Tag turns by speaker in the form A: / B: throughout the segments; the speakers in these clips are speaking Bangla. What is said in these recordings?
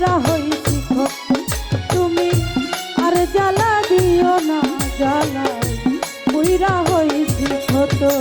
A: কইরা হইছি তুমি আর জ্বালা দিও না জ্বালা কইরা হইছি তো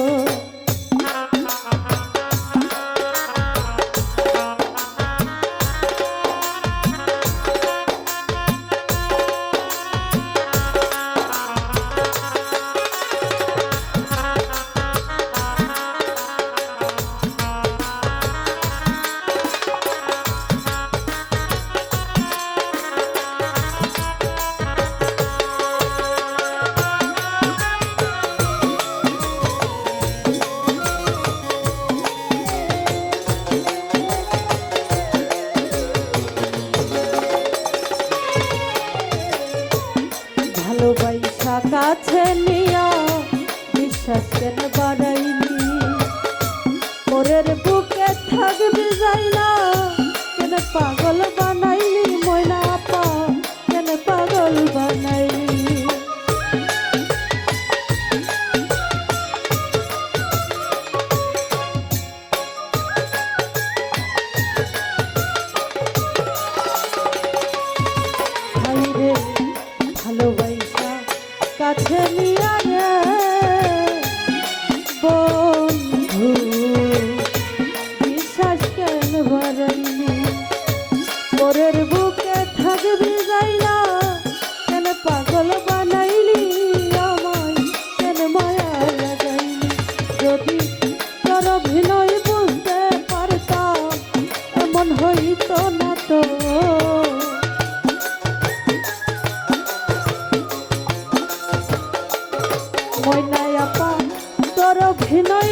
A: হয় নাই আপা। তোর অভিনয়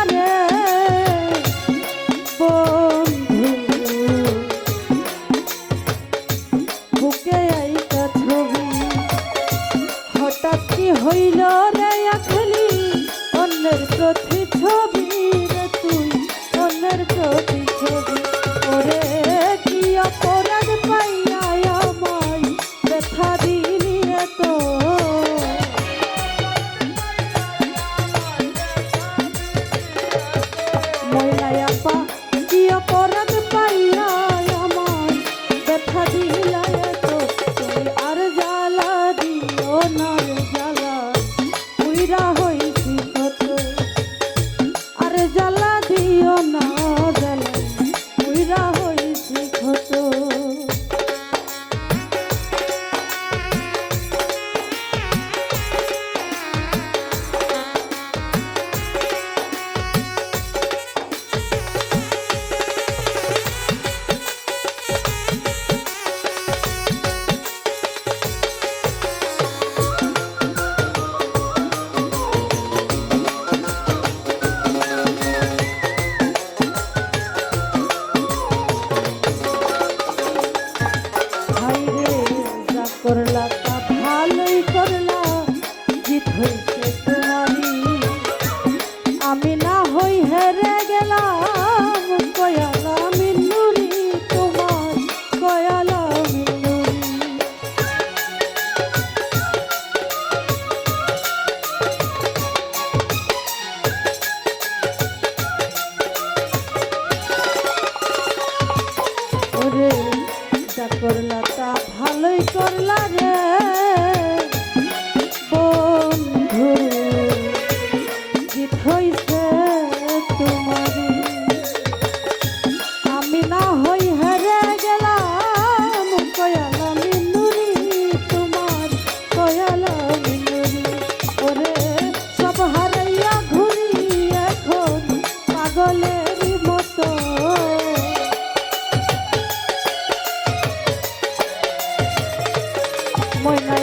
A: ছিল রে করলা তা ভালোই করলা ময়না